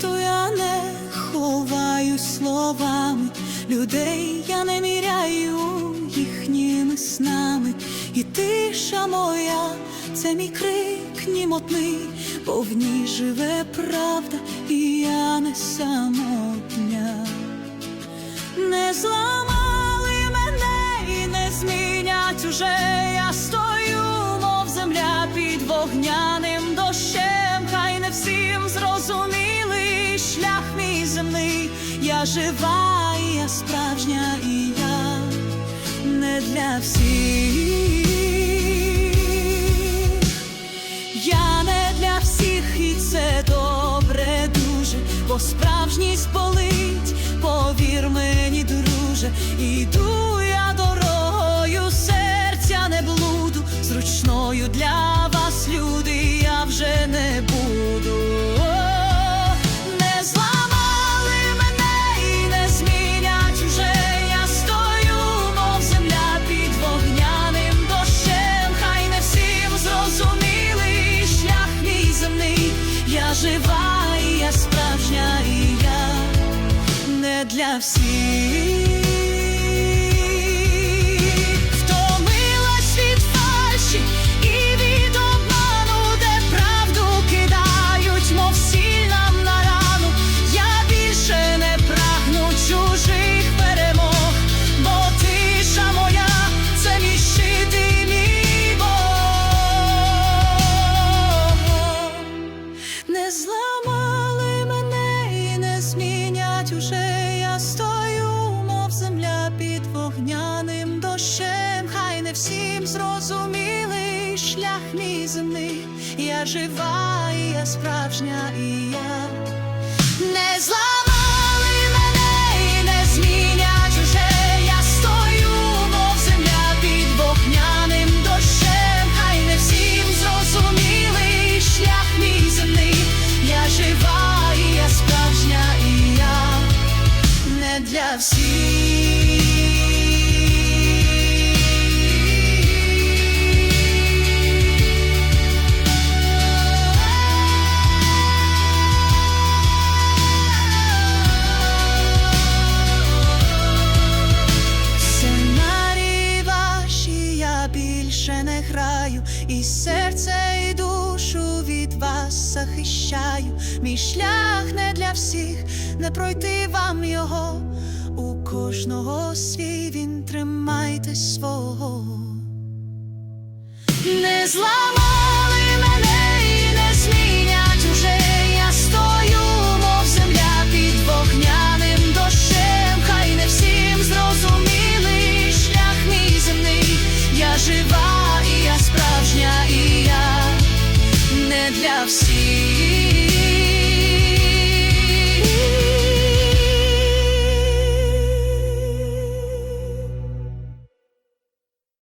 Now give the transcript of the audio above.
то я не ховаю словами, людей я не міряю їхніми снами, і тиша моя, це мій крик німотний, бо в ній живе правда, і я не самотня. Не зламали мене і не змінять уже я стою, мов земля під вогняним дощем, хай не всім зрозумів. Я жива, і я справжня, і я не для всіх. Я не для всіх, і це добре дуже, бо справжність болить, повір мені, друже, і я Бог. Не зламали мене і не змінять уже. Всім зрозумілий шлях мій земний. Я жива, і я справжня, і я більше не граю, і серце і душу від вас захищаю. Мій шлях не для всіх, не пройти вам його. У кожного свій він тримайте свого. Не зламали мене і не змінять уже. Я стою, мов земля під вогняним дощем. Хай не всім зрозумілий шлях мій земний. Я жива, справжня, і я не для всіх.